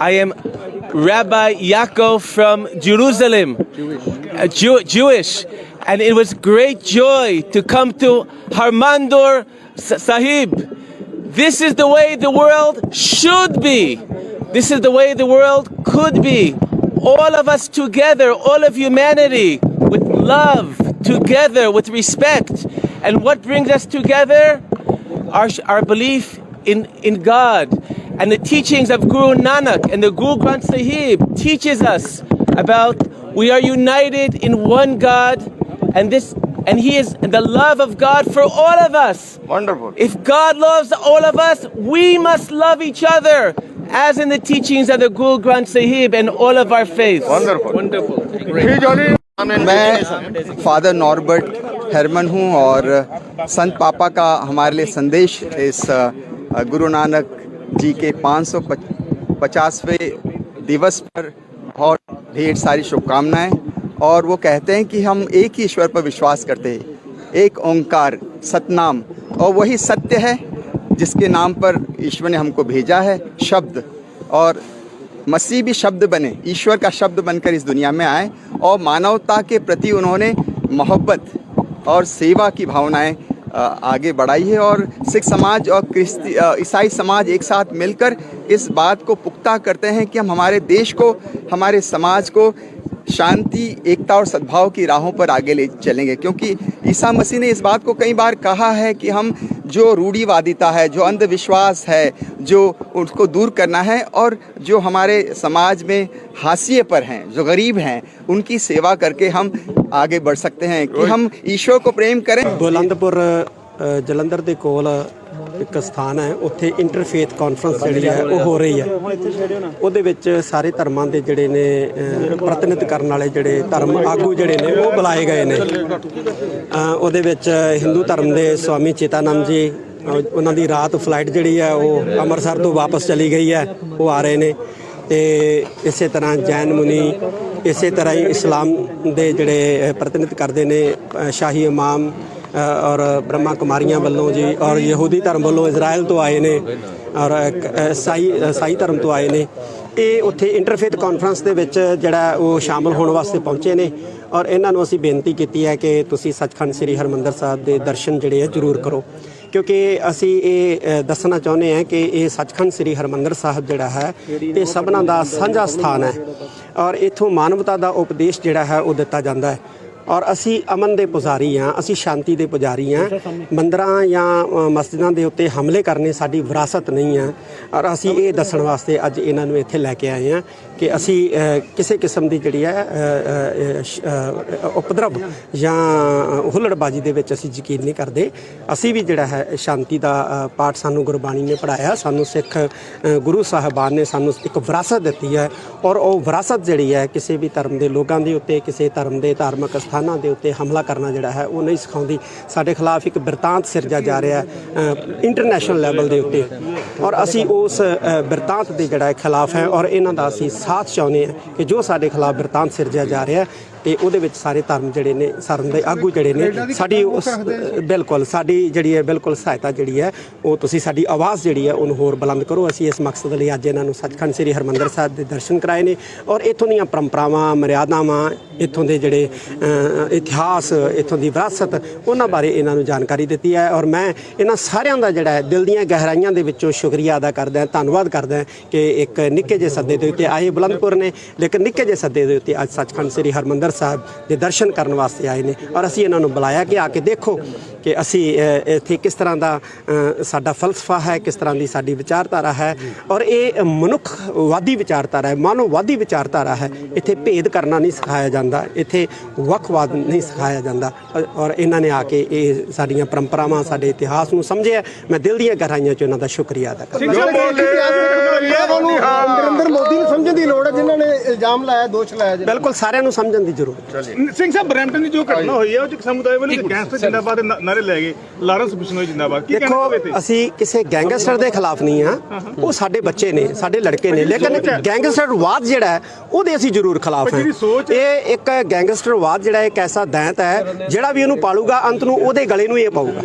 I am Rabbi Yaakov from Jerusalem, Jewish. Uh, Jew- Jewish, and it was great joy to come to Harmandur Sahib. This is the way the world should be. This is the way the world could be. All of us together, all of humanity love, together with respect. And what brings us together? Our, our belief in, in God. And the teachings of Guru Nanak and the Guru Granth Sahib teaches us about we are united in one God and this and he is the love of God for all of us. Wonderful. If God loves all of us, we must love each other, as in the teachings of the Guru Granth Sahib and all of our faiths. Wonderful. Wonderful. Great. मैं father Norbert हेरमन हूँ और संत पापा का हमारे लिए संदेश इस गुरु नानक जी के 550वें दिवस पर बहुत ढेर सारी शुभकामनाएँ। और वो कहते हैं कि हम एक ही ईश्वर पर विश्वास करते हैं, एक ओंकार, सतनाम, और वही सत्य है जिसके नाम पर ईश्वर ने हमको भेजा है, शब्द। और मसीह भी शब्द बने, ईश्वर का शब्द बनकर इस दुनिया में आए और मानवता के प्रति उन्होंने मोहब्बत और सेवा की भावनाएँ आगे बढ़ाई है और सिख समाज और क्रिस्ती ईसाई समाज एक साथ मिलकर इस बात को पुख्ता करते हैं कि हम हमारे देश को, हमारे समाज को शांति एकता और सद्भाव की राहों पर आगे ले चलेंगे। क्योंकि ईसा मसीह ने इस बात को कई बार कहा है कि हम जो रूढ़ीवादिता है जो अंधविश्वास है जो उसको दूर करना है और जो हमारे समाज में हाशिए पर हैं जो गरीब हैं उनकी सेवा करके हम आगे बढ़ सकते हैं। कि हम ईश्वर को प्रेम करें। बुलंदपुर ਜਲੰਧਰ ਦੇ ਕੋਲ ਇੱਕ ਸਥਾਨ ਹੈ ਉੱਥੇ ਇੰਟਰਫੇਥ ਕਾਨਫਰੰਸ ਜਿਹੜੀ ਹੈ ਉਹ ਹੋ ਰਹੀ ਹੈ। ਉਹਦੇ ਵਿੱਚ ਸਾਰੇ ਧਰਮਾਂ ਦੇ ਜਿਹੜੇ ਨੇ ਅ, ਪ੍ਰਤੀਨਿਧ ਕਰਨ ਵਾਲੇ ਜਿਹੜੇ ਧਰਮ ਆਗੂ ਜਿਹੜੇ ਨੇ ਉਹ ਬੁਲਾਏ ਗਏ ਨੇ। ਉਹਦੇ ਵਿੱਚ ਹਿੰਦੂ ਧਰਮ ਦੇ ਸਵਾਮੀ ਚੇਤਾਨੰਦ ਜੀ ਉਹਨਾਂ ਦੀ ਰਾਤ ਫਲਾਈਟ ਜਿਹੜੀ ਹੈ ਉਹ ਅੰਮ੍ਰਿਤਸਰ ਤੋਂ ਵਾਪਸ ਚਲੀ ਗਈ ਹੈ ਉਹ ਆ ਰਹੇ ਨੇ। ਤੇ ਇਸੇ ਤਰ੍ਹਾਂ ਜੈਨ ਮੁਨੀ ਇਸੇ ਤਰ੍ਹਾਂ ਹੀ ਇਸਲਾਮ ਦੇ ਜਿਹੜੇ ਪ੍ਰਤੀਨਿਧ ਕਰਦੇ ਨੇ ਸ਼ਾਹੀ ਇਮਾਮ ਔਰ ਬ੍ਰਹਮਾ ਕੁਮਾਰੀਆਂ ਵੱਲੋਂ ਜੀ ਔਰ ਯਹੂਦੀ ਧਰਮ ਵੱਲੋਂ ਇਜ਼ਰਾਈਲ ਤੋਂ ਆਏ ਨੇ ਔਰ ਇੱਕ, ਅ, ਸਾਈ ਸਾਈ ਧਰਮ ਤੋਂ ਆਏ ਨੇ। ਇਹ ਉੱਥੇ ਇੰਟਰਫੇਥ ਕਾਨਫਰੰਸ ਦੇ ਵਿੱਚ ਜਿਹੜਾ ਉਹ ਸ਼ਾਮਲ ਹੋਣ ਵਾਸਤੇ ਪਹੁੰਚੇ ਨੇ ਔਰ ਇਹਨਾਂ ਨੂੰ ਅਸੀਂ ਬੇਨਤੀ ਕੀਤੀ ਹੈ ਕਿ ਤੁਸੀਂ ਸੱਚਖੰਡ ਸ੍ਰੀ ਹਰਮੰਦਰ ਸਾਹਿਬ ਦੇ ਦਰਸ਼ਨ ਜਿਹੜੇ ਆ ਜ਼ਰੂਰ ਕਰੋ। ਕਿਉਂਕਿ ਅਸੀਂ ਇਹ ਦੱਸਣਾ ਚਾਹੁੰਦੇ ਹਾਂ ਕਿ ਇਹ ਸੱਚਖੰਡ ਸ੍ਰੀ ਹਰਮੰਦਰ ਸਾਹਿਬ ਜਿਹੜਾ ਹੈ ਇਹ ਸਭਨਾਂ ਦਾ ਸਾਂਝਾ ਸਥਾਨ ਹੈ। ਔਰ ਇਥੋਂ ਮਾਨਵਤਾ ਦਾ ਉਪਦੇਸ਼ ਜਿਹੜਾ ਹੈ ਉਹ ਦਿੱਤਾ ਜਾਂਦਾ ਹੈ। ਔਰ ਅਸੀਂ ਅਮਨ ਦੇ ਪੁਜਾਰੀ ਹਾਂ ਅਸੀਂ ਸ਼ਾਂਤੀ ਦੇ ਪੁਜਾਰੀ ਹਾਂ। ਮੰਦਰਾਂ ਜਾਂ ਮਸਜਿਦਾਂ ਦੇ ਉੱਤੇ ਹਮਲੇ ਕਰਨੇ ਸਾਡੀ ਵਿਰਾਸਤ ਨਹੀਂ ਹੈ। ਔਰ ਅਸੀਂ ਇਹ ਦੱਸਣ ਵਾਸਤੇ ਅੱਜ ਇਹਨਾਂ ਨੂੰ ਇੱਥੇ ਲੈ ਕੇ ਆਏ ਹਾਂ ਕਿ ਅਸੀਂ ਕਿਸੇ ਕਿਸਮ ਦੀ ਜਿਹੜੀ ਹੈ ਅ, ਉਪਦਰਵ ਜਾਂ ਹੁੱਲੜਬਾਜੀ ਦੇ ਵਿੱਚ ਅਸੀਂ ਯਕੀਨ ਨਹੀਂ ਕਰਦੇ। ਅਸੀਂ ਵੀ ਜਿਹੜਾ ਹੈ ਸ਼ਾਂਤੀ ਦਾ ਪਾਠ ਸਾਨੂੰ ਗੁਰਬਾਣੀ ਨੇ ਪੜਾਇਆ ਸਾਨੂੰ ਸਿੱਖ ਗੁਰੂ ਸਾਹਿਬਾਨ ਨੇ ਸਾਨੂੰ ਇੱਕ ਵਿਰਾਸਤ ਦਿੱਤੀ ਹੈ ਔਰ ਉਹ ਵਿਰਾਸਤ ਜਿਹੜੀ ਹੈ ਕਿਸੇ ਵੀ ਧਰਮ ਦੇ ਲੋਕਾਂ ਦੇ ਉੱਤੇ ਕਿਸੇ ਧਰਮ ਦੇ ਧਾਰਮਿਕ ਸਥਾਨਾਂ ਦੇ ਉੱਤੇ ਹਮਲਾ ਕਰਨਾ ਜਿਹੜਾ ਹੈ ਉਹ ਨਹੀਂ ਸਿਖਾਉਂਦੀ। ਸਾਡੇ ਖਿਲਾਫ ਇੱਕ ਬਿਰਤਾਂਤ ਸਿਰਜਿਆ ਜਾ ਰਿਹਾ ਹੈ ਇੰਟਰਨੈਸ਼ਨਲ ਲੈਵਲ ਦੇ ਉੱਤੇ। ਔਰ ਅਸੀਂ ਉਸ ਬਿਰਤਾਂਤ ਦੇ ਜਿਹੜਾ ਖਿਲਾਫ ਹੈ ਔਰ ਇਹਨਾਂ ਦਾ ਅਸੀਂ ਸਾਥ ਚਾਹੁੰਦੇ ਹਾਂ ਕਿ ਜੋ ਸਾਡੇ ਖਿਲਾਫ ਬਿਰਤਾਂਤ ਸਿਰਜਿਆ ਜਾ ਰਿਹਾ ਤੇ ਉਹਦੇ ਵਿੱਚ ਸਾਰੇ ਧਰਮ ਜਿਹੜੇ ਨੇ, ਧਰਮ ਦੇ ਆਗੂ ਜਿਹੜੇ ਨੇ, ਸਾਡੀ ਉਸ, ਬਿਲਕੁਲ ਸਾਡੀ ਜਿਹੜੀ ਹੈ, ਬਿਲਕੁਲ ਸਹਾਇਤਾ ਜਿਹੜੀ ਹੈ, ਉਹ ਤੁਸੀਂ ਸਾਡੀ ਆਵਾਜ਼ ਜਿਹੜੀ ਹੈ, ਉਹਨੂੰ ਹੋਰ ਬੁਲੰਦ ਕਰੋ। ਅਸੀਂ ਇਸ ਮਕਸਦ ਲਈ ਅੱਜ ਇਹਨਾਂ ਨੂੰ ਸੱਚਖੰਡ ਸ੍ਰੀ ਹਰਮੰਦਰ ਸਾਹਿਬ ਦੇ ਦਰਸ਼ਨ ਕਰਾਏ ਨੇ ਔਰ ਇੱਥੋਂ ਦੀਆਂ ਪਰੰਪਰਾਵਾਂ, ਮਰਿਆਦਾਵਾਂ, ਇੱਥੋਂ ਦੇ ਜਿਹੜੇ ਇਤਿਹਾਸ, ਇੱਥੋਂ ਦੀ ਵਿਰਾਸਤ, ਉਹਨਾਂ ਬਾਰੇ ਇਹਨਾਂ ਨੂੰ ਜਾਣਕਾਰੀ ਦਿੱਤੀ ਹੈ ਔਰ ਮੈਂ ਇਹਨਾਂ ਸਾਰਿਆਂ ਦਾ ਜਿਹੜਾ ਹੈ, ਦਿਲ ਦੀਆਂ ਗਹਿਰਾਈਆਂ ਦੇ ਵਿੱਚੋਂ ਸ਼ੁਕਰੀਆ ਅਦਾ ਕਰਦਾ ਹਾਂ, ਧੰਨਵਾਦ ਕਰਦਾ ਹਾਂ ਕਿ ਇੱਕ ਨਿੱਕੇ ਜਿਹੇ ਸੱਦੇ ਦੇ ਉੱਤੇ ਆਏ ਬੁਲੰਦਪੁਰ ਨੇ, ਲੇਕਿਨ ਨਿੱਕੇ ਜਿਹੇ ਸੱਦੇ ਦੇ ਉੱਤੇ ਅੱਜ ਸੱਚਖੰਡ ਸ੍ਰੀ ਹਰਮੰਦਰ ਸਾਹਿਬ ਦੇ ਦਰਸ਼ਨ ਕਰਨ ਵਾਸਤੇ ਆਏ ਨੇ ਔਰ ਅਸੀਂ ਇਹਨਾਂ ਨੂੰ ਬੁਲਾਇਆ ਕਿ ਆ ਕੇ ਦੇਖੋ ਕਿ ਅਸੀਂ ਇੱਥੇ ਕਿਸ ਤਰ੍ਹਾਂ ਦਾ ਸਾਡਾ ਫਲਸਫਾ ਹੈ ਕਿਸ ਤਰ੍ਹਾਂ ਦੀ ਸਾਡੀ ਵਿਚਾਰਧਾਰਾ ਹੈ ਔਰ ਇਹ ਮਨੁੱਖਵਾਦੀ ਵਿਚਾਰਧਾਰਾ ਹੈ ਮਾਨਵਵਾਦੀ ਵਿਚਾਰਧਾਰਾ ਹੈ। ਇੱਥੇ ਭੇਦ ਕਰਨਾ ਨਹੀਂ ਸਿਖਾਇਆ ਜਾਂਦਾ ਇੱਥੇ ਵੱਖਵਾਦ ਨਹੀਂ ਸਿਖਾਇਆ ਜਾਂਦਾ ਔਰ- ਇਹਨਾਂ ਨੇ ਆ ਕੇ ਇਹ ਸਾਡੀਆਂ ਪਰੰਪਰਾਵਾਂ ਸਾਡੇ ਇਤਿਹਾਸ ਨੂੰ ਸਮਝਿਆ। ਮੈਂ ਦਿਲ ਦੀਆਂ ਗਹਿਰਾਈਆਂ 'ਚ ਉਹਨਾਂ ਦਾ ਸ਼ੁਕਰੀਆ ਅਦਾ ਕਰਦਾ ਨਰਿੰਦਰ ਮੋਦੀ ਨੂੰ ਸਮਝਣ ਦੀ ਲੋੜ ਹੈ ਜਿਨ੍ਹਾਂ ਨੇ ਇਲਜ਼ਾਮ ਲਾਇਆ ਦੋਸ਼ ਲਾਇਆ ਬਿਲਕੁਲ ਸਾਰਿਆਂ ਨੂੰ ਸਮਝਣ ਦੀ ਜ਼ਰੂਰ। ਸਿੰਘ ਸਾਹਿਬ ਬਰੈਂਪਟਨ ਦੀ ਜੋ ਘਟਨਾ ਹੋਈ ਹੈ ਉਹ ਚ ਸਮੁਦਾਇ ਵੱਲੋਂ ਗੈਂਗਸਟਰ ਜਿੰਦਾਬਾਦ ਦੇ ਨਾਰੇ ਲੈ ਗਏ। ਲਾਰੈਂਸ ਬਿਸ਼ਨੋਈ ਜਿੰਦਾਬਾਦ। ਕੀ ਕਹਿਣਾ ਦੇਖੋ ਹੋਵੇ ਤੇ ਅਸੀਂ ਕਿਸੇ ਗੈਂਗਸਟਰ ਦੇ ਖਿਲਾਫ ਨਹੀਂ ਆ। ਉਹ ਸਾਡੇ ਬੱਚੇ ਨੇ ਸਾਡੇ ਲੜਕੇ ਨੇ। ਲੇਕਿਨ ਗੈਂਗਸਟਰਵਾਦ ਜਿਹੜਾ ਹੈ ਉਹਦੇ ਅਸੀਂ ਜ਼ਰੂਰ ਖਿਲਾਫ ਹਾਂ। ਹੈ- ਇਹ ਇੱਕ ਗੈਂਗਸਟਰਵਾਦ ਜਿਹੜਾ ਇੱਕ ਐਸਾ ਦੈਂਤ ਹੈ ਜਿਹੜਾ ਵੀ ਇਹਨੂੰ ਪਾਲੂਗਾ ਅੰਤ ਨੂੰ ਉਹਦੇ ਗਲੇ ਨੂੰ ਇਹ ਪਾਊਗਾ।